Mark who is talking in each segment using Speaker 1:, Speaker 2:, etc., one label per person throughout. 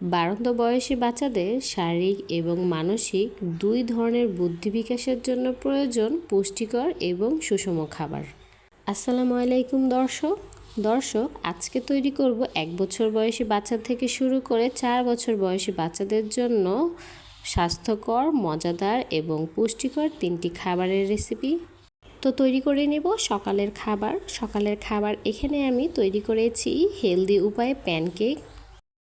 Speaker 1: বাড়ন্ত বয়সী বাচ্চাদের শারীরিক এবং মানসিক দুই ধরনের বুদ্ধি বিকাশের জন্য প্রয়োজন পুষ্টিকর এবং সুষম খাবার। আসসালামু আলাইকুম দর্শক। দর্শক, আজকে তৈরি করব এক বছর বয়সী বাচ্চা থেকে শুরু করে চার বছর বয়সী বাচ্চাদের জন্য স্বাস্থ্যকর, মজাদার এবং পুষ্টিকর তিনটি খাবারের রেসিপি তো তৈরি করে নেব সকালের খাবার। সকালের খাবার এখানে আমি তৈরি করেছি হেলদি উপায়ে প্যানকেক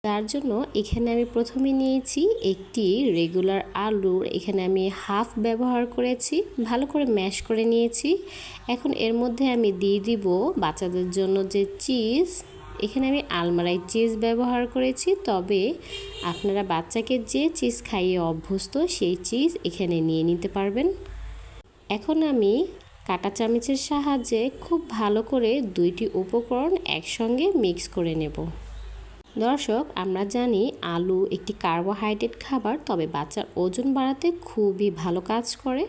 Speaker 1: তার জন্য এখানে আমি প্রথমে নিয়েছি একটি রেগুলার আলুর, এখানে আমি হাফ ব্যবহার করেছি, ভালো করে ম্যাশ করে নিয়েছি। এখন এর মধ্যে আমি দিয়ে দিব বাচ্চাদের জন্য যে চিজ এখানে আমি আলমারাই চিজ ব্যবহার করেছি, তবে আপনারা বাচ্চাকে যে চিজ খাইয়ে অভ্যস্ত, সেই চিজ এখানে নিয়ে নিতে পারবেন। এখন আমি কাটা চামচের সাহায্যে খুব ভালো করে দুইটি উপকরণ একসঙ্গে মিক্স করে নেব। দর্শক, আমরা জানি আলু একটি কার্বোহাইড্রেট খাবার, তবে বাচ্চার ওজন বাড়াতে খুবই ভালো কাজ করে।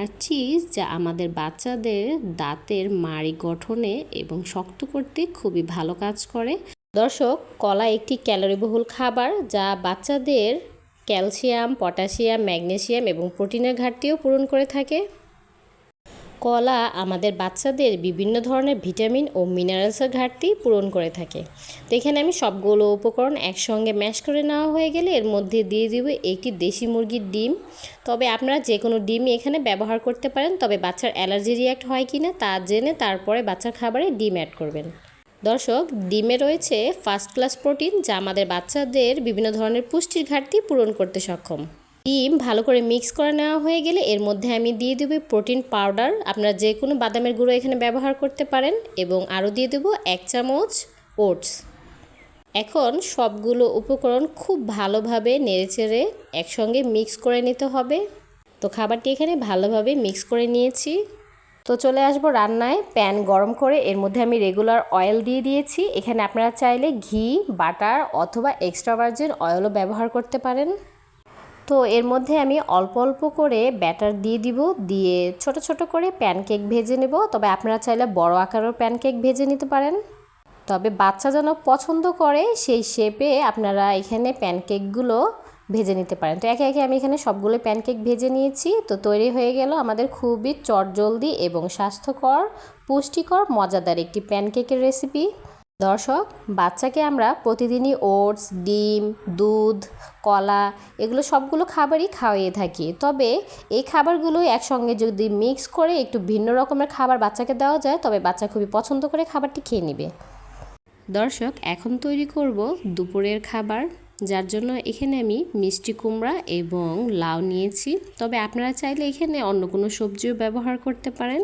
Speaker 1: আর চিজ যা আমাদের বাচ্চাদের দাঁতের মাড়ি গঠনে এবং শক্ত করতে খুবই ভালো কাজ করে। দর্শক, কলা একটি ক্যালোরিবহুল খাবার যা বাচ্চাদের ক্যালসিয়াম, পটাশিয়াম ম্যাগনেসিয়াম এবং প্রোটিনের ঘাটতিও পূরণ করে থাকে। কলা আমাদের বাচ্চাদের বিভিন্ন ধরনের ভিটামিন ও মিনারেলসের ঘাটতি পূরণ করে থাকে। তো এখানে আমি সবগুলো উপকরণ একসঙ্গে ম্যাশ করে নেওয়া হয়ে গেলে এর মধ্যে দিয়ে দিব একটি দেশি মুরগির ডিম। তবে আপনারা যে কোনো ডিমই এখানে ব্যবহার করতে পারেন, তবে বাচ্চার অ্যালার্জি রিয়াক্ট হয় কি না তা জেনে তারপরে বাচ্চার খাবারে ডিম অ্যাড করবেন। দর্শক, ডিমে রয়েছে ফার্স্ট ক্লাস প্রোটিন যা আমাদের বাচ্চাদের বিভিন্ন ধরনের পুষ্টির ঘাটতি পূরণ করতে সক্ষম। ডিম ভালো করে মিক্স করে নেওয়া হয়ে গেলে এর মধ্যে আমি দিয়ে দেবো প্রোটিন পাউডার। আপনারা যে কোনো বাদামের গুঁড়ো এখানে ব্যবহার করতে পারেন এবং আরও দিয়ে দেবো এক চামচ ওটস। এখন সবগুলো উপকরণ খুব ভালোভাবে নেড়েচেড়ে একসঙ্গে মিক্স করে নিতে হবে। তো খাবারটি এখানে ভালোভাবে মিক্স করে নিয়েছি। তো চলে আসব রান্নায়। প্যান গরম করে এর মধ্যে আমি রেগুলার অয়েল দিয়ে দিয়েছি। এখানে আপনারা চাইলে ঘি, বাটার অথবা এক্সট্রা ভার্জিন অয়েলও ব্যবহার করতে পারেন। তো এর মধ্যে আমি অল্প অল্প করে ব্যাটার দিয়ে দিব, দিয়ে ছোট ছোট করে প্যানকেক ভেজে নেব। তবে আপনারা চাইলে বড় আকারের প্যানকেক ভেজে নিতে পারেন। তবে বাচ্চা যেন পছন্দ করে, সেই শেপে আপনারা এখানে প্যানকেকগুলো ভেজে নিতে পারেন। তো একে একে আমি এখানে সবগুলো প্যানকেক ভেজে নিয়েছি। তো তৈরি হয়ে গেল আমাদের খুবই চটজলদি এবং স্বাস্থ্যকর, পুষ্টিকর, মজাদার একটি প্যানকেকের রেসিপি দর্শক, বাচ্চাকে আমরা প্রতিদিনই ওটস, ডিম, দুধ, কলা এগুলো সবগুলো খাবারই খাওয়াইয়ে থাকি। তবে এই খাবারগুলো একসঙ্গে যদি মিক্স করে একটু ভিন্ন রকমের খাবার বাচ্চাকে দেওয়া যায়, তবে বাচ্চা খুবই পছন্দ করে খাবারটি খেয়ে নেবে। দর্শক, এখন তৈরি করব দুপুরের খাবার। যার জন্য এখানে আমি মিষ্টি কুমড়া এবং লাউ নিয়েছি। তবে আপনারা চাইলে এখানে অন্য কোনো সবজিও ব্যবহার করতে পারেন।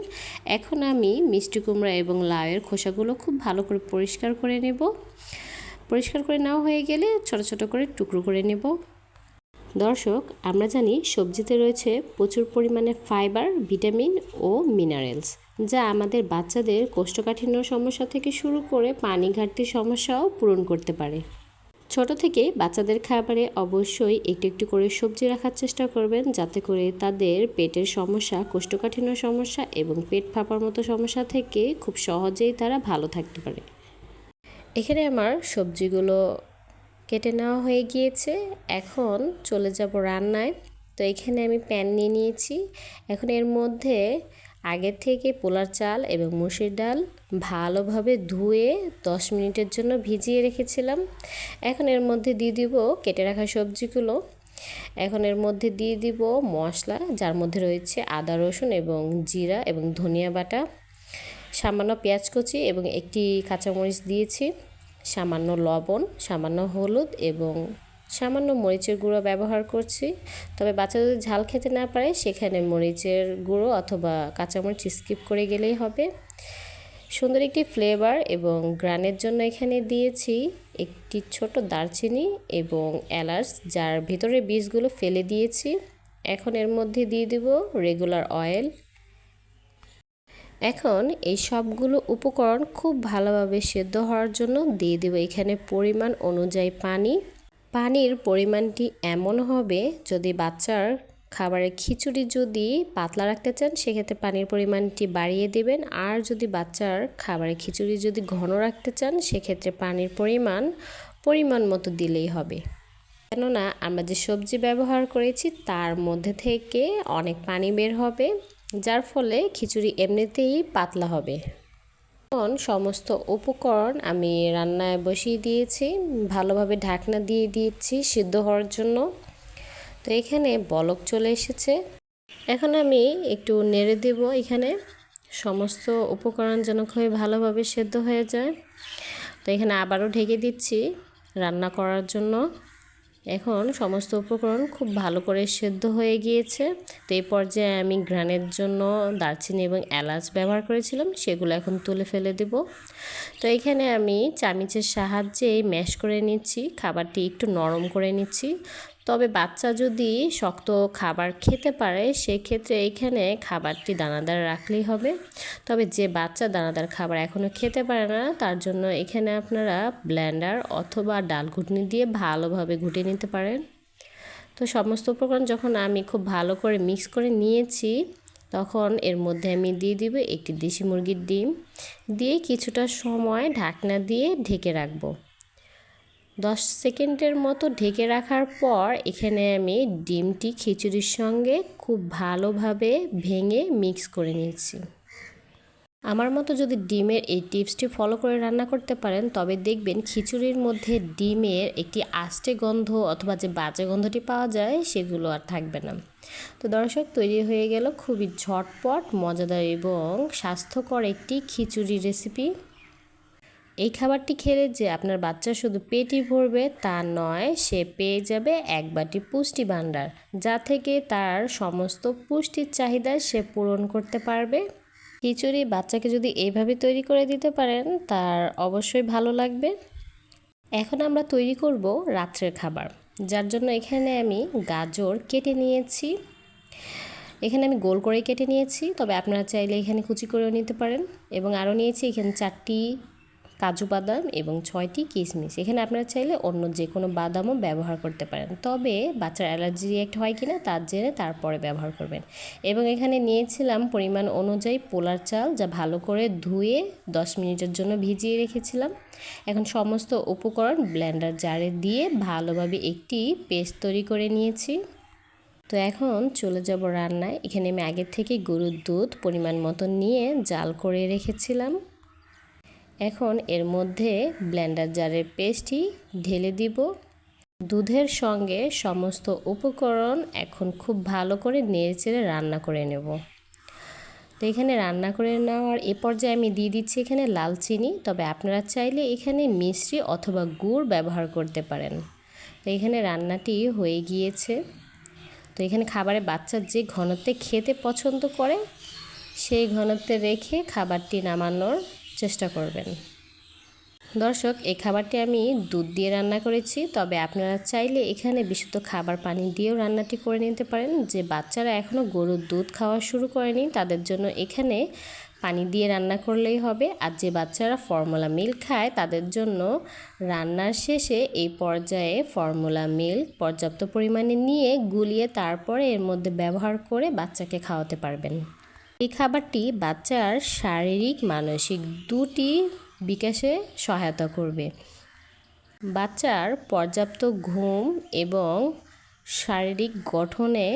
Speaker 1: এখন আমি মিষ্টি কুমড়া এবং লাউয়ের খোসাগুলো খুব ভালো করে পরিষ্কার করে নেব। পরিষ্কার করে নেওয়া হয়ে গেলে ছোট ছোট করে টুকরো করে নেব। দর্শক, আমরা জানি সবজিতে রয়েছে প্রচুর পরিমাণে ফাইবার, ভিটামিন ও মিনারেলস, যা আমাদের বাচ্চাদের কোষ্ঠকাঠিন্য সমস্যা থেকে শুরু করে পানি ঘাটতির সমস্যাও পূরণ করতে পারে। ছোট থেকে বাচ্চাদের খাবারে অবশ্যই একটু একটু করে সবজি রাখার চেষ্টা করবেন, যাতে করে তাদের পেটের সমস্যা কোষ্ঠকাঠিন্য সমস্যা এবং পেট ফাঁপার মতো সমস্যা থেকে খুব সহজেই তারা ভালো থাকতে পারে। এখানে আমার সবজিগুলো কেটে নেওয়া হয়ে গিয়েছে। এখন চলে যাব রান্নায়। তো এখানে আমি প্যান নিয়ে নিয়েছি। এখন এর মধ্যে আগের থেকে পোলার চাল এবং মুসুর ডাল ভালোভাবে ধুয়ে দশ মিনিটের জন্য ভিজিয়ে রেখেছিলাম। এখন এর মধ্যে দিয়ে দিব কেটে রাখা সবজিগুলো। এখন এর মধ্যে দিয়ে দিব মশলা, যার মধ্যে রয়েছে আদা রসুন এবং জিরা এবং ধনিয়া বাটা। সামান্য পেঁয়াজ কুচি এবং একটি কাঁচামরিচ দিয়েছি। সামান্য লবণ, সামান্য হলুদ এবং সামান্য মরিচের গুঁড়ো ব্যবহার করছি। তবে বাচ্চা যদি ঝাল খেতে না পারে, সেখানে মরিচের গুঁড়ো অথবা কাঁচামরিচ স্কিপ করে গেলেই হবে। সুন্দর একটি ফ্লেভার এবং গ্রানের জন্য এখানে দিয়েছি একটি ছোট দারচিনি এবং এলাচ, যার ভিতরে বীজগুলো ফেলে দিয়েছি। এখন এর মধ্যে দিয়ে দেব রেগুলার অয়েল এখন এই সবগুলো উপকরণ খুব ভালোভাবে সেদ্ধ হওয়ার জন্য দিয়ে দেবো এখানে পরিমাণ অনুযায়ী পানি। পানির পরিমাণটি এমন হবে যদি বাচ্চার খাবারের খিচুড়ি যদি পাতলা রাখতে চান, সেক্ষেত্রে পানির পরিমাণটি বাড়িয়ে দেবেন। আর যদি বাচ্চার খাবারের খিচুড়ি যদি ঘন রাখতে চান, সেক্ষেত্রে পানির পরিমাণ পরিমাণ মতো দিলেই হবে। কেননা, আমরা যে সবজি ব্যবহার করেছি, তার মধ্যে থেকে অনেক পানি বের হবে, যার ফলে খিচুড়ি এমনিতেই পাতলা হবে। এখন সমস্ত উপকরণ আমি রান্নায় বসিয়ে দিয়েছি, ভালোভাবে ঢাকনা দিয়ে দিয়েছি সিদ্ধ হওয়ার জন্য। তো এখানে বলক চলে এসেছে। এখন আমি একটু নেড়ে দেব এখানে। সমস্ত উপকরণ যেন খুবই ভালোভাবে সেদ্ধ হয়ে যায়। তো এখানে আবারও ঢেকে দিচ্ছি রান্না করার জন্য। এখন সমস্ত উপকরণ খুব ভালো করে সেদ্ধ হয়ে গিয়েছে। তো এই পর্যায়ে আমি ঘ্রাণের জন্য দারচিনি এবং এলাচ ব্যবহার করেছিলাম, সেগুলো এখন তুলে ফেলে দেব। তো এখানে আমি চামিচের সাহায্যে ম্যাশ করে নিচ্ছি, খাবারটি একটু নরম করে নিচ্ছি। তবে বাচ্চা যদি শক্ত খাবার খেতে পারে, সেক্ষেত্রে এখানে খাবারটি দানাদার রাখলেই হবে। তবে যে বাচ্চা দানাদার খাবার এখনও খেতে পারে না, তার জন্য এখানে আপনারা ব্ল্যান্ডার অথবা ডাল ঘুটনি দিয়ে ভালোভাবে ঘুটে নিতে পারেন। তো সমস্ত উপকরণ যখন আমি খুব ভালো করে মিক্স করে নিয়েছি, তখন এর মধ্যে আমি দিয়ে দিব একটি দেশি মুরগির ডিম। দিয়ে কিছুটা সময় ঢাকনা দিয়ে ঢেকে রাখব। দশ সেকেন্ডের মতো ঢেকে রাখার পর এখানে আমি ডিমটি খিচুড়ির সঙ্গে খুব ভালোভাবে ভেঙে মিক্স করে নিয়েছি। আমার মতো যদি ডিমের এই টিপসটি ফলো করে রান্না করতে পারেন, তবে দেখবেন খিচুড়ির মধ্যে ডিমের একটি আষ্টে গন্ধ অথবা যে বাজে গন্ধটি পাওয়া যায়, সেগুলো আর থাকবে না। তো দর্শক, তৈরি হয়ে গেল খুবই ঝটপট, মজাদার এবং স্বাস্থ্যকর একটি খিচুড়ি রেসিপি। এই খাবারটি খেলে যে আপনার বাচ্চা শুধু পেটই ভরবে তা নয়, সে পেয়ে যাবে এক বাটি পুষ্টি ভাণ্ডার, যা থেকে তার সমস্ত পুষ্টির চাহিদা সে পূরণ করতে পারবে। খিচুড়ি বাচ্চাকে যদি এইভাবে তৈরি করে দিতে পারেন, তার অবশ্যই ভালো লাগবে। এখন আমরা তৈরি করব রাত্রের খাবার, যার জন্য এখানে আমি গাজর কেটে নিয়েছি। এখানে আমি গোল করে কেটে নিয়েছি, তবে আপনারা চাইলে এখানে কুচি করেও নিতে পারেন। এবং আরও নিয়েছি এখানে চারটি কাজু বাদাম এবং ছয়টি কিশমিশ। এখানে আপনারা চাইলে অন্য যে কোনো বাদামও ব্যবহার করতে পারেন। তবে বাচ্চার অ্যালার্জি রিয়েক্ট হয় কিনা তার জেনে তারপরে ব্যবহার করবেন। এবং এখানে নিয়েছিলাম পরিমাণ অনুযায়ী পোলার চাল যা ভালো করে ধুয়ে দশ মিনিটের জন্য ভিজিয়ে রেখেছিলাম। এখন সমস্ত উপকরণ ব্লেন্ডার জারে দিয়ে ভালোভাবে একটি পেস্ট তৈরি করে নিয়েছি। তো এখন চলে যাব রান্নায়। এখানে আমি আগের থেকে গরুর দুধ পরিমাণ মতো নিয়ে জাল করে রেখেছিলাম। এখন এর মধ্যে ব্লেন্ডার জারের পেস্টটি ঢেলে দিব। দুধের সঙ্গে সমস্ত উপকরণ এখন খুব ভালো করে নেড়েচেড়ে রান্না করে নেব। তো এখানে রান্না করে নেওয়ার এ পর্যায়ে আমি দিয়ে দিচ্ছি এখানে লাল চিনি, তবে আপনারা চাইলে এখানে মিশ্রি অথবা গুড় ব্যবহার করতে পারেন। তো এখানে রান্নাটি হয়ে গিয়েছে। তো এখানে খাবারে বাচ্চার যে ঘনত্বে খেতে পছন্দ করে, সেই ঘনত্বে রেখে খাবারটি নামানোর চেষ্টা করবেন। দর্শক, এই খাবারটি আমি দুধ দিয়ে রান্না করেছি, তবে আপনারা চাইলে এখানে বিশুদ্ধ খাবার পানি দিয়েও রান্নাটি করে নিতে পারেন। যে বাচ্চারা এখনও গরুর দুধ খাওয়া শুরু করেনি, তাদের জন্য এখানে পানি দিয়ে রান্না করলেই হবে। আর যে বাচ্চারা ফর্মুলা মিল্ক খায়, তাদের জন্য রান্নার শেষে এই পর্যায়ে ফর্মুলা মিল্ক পর্যাপ্ত পরিমাণে নিয়ে গুলিয়ে তারপরে এর মধ্যে ব্যবহার করে বাচ্চাকে খাওয়াতে পারবেন। এই খাবারটি বাচ্চার শারীরিক, মানসিক দুটি বিকাশে সহায়তা করবে। বাচ্চার পর্যাপ্ত ঘুম এবং শারীরিক গঠনে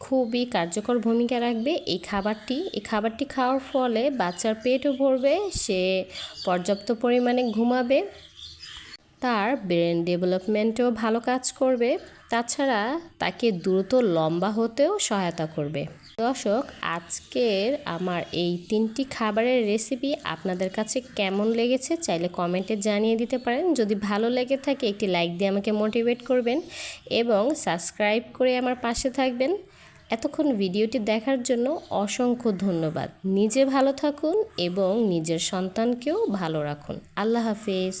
Speaker 1: খুবই কার্যকর ভূমিকা রাখবে। এই খাবারটি এই খাবারটি খাওয়ার ফলে বাচ্চার পেটও ভরবে, সে পর্যাপ্ত পরিমাণে ঘুমাবে, তার ব্রেন ডেভেলপমেন্টেও ভালো কাজ করবে, তাছাড়া তাকে দ্রুত লম্বা হতেও সহায়তা করবে। দর্শক, আজকের আমার এই তিনটি খাবারের রেসিপি আপনাদের কাছে কেমন লেগেছে চাইলে কমেন্টে জানিয়ে দিতে পারেন। যদি ভালো লেগে থাকে, একটি লাইক দিয়ে আমাকে মোটিভেট করবেন এবং সাবস্ক্রাইব করে আমার পাশে থাকবেন। এতক্ষণ ভিডিওটি দেখার জন্য অসংখ্য ধন্যবাদ। নিজে ভালো থাকুন এবং নিজের সন্তানকেও ভালো রাখুন। আল্লাহ হাফিজ।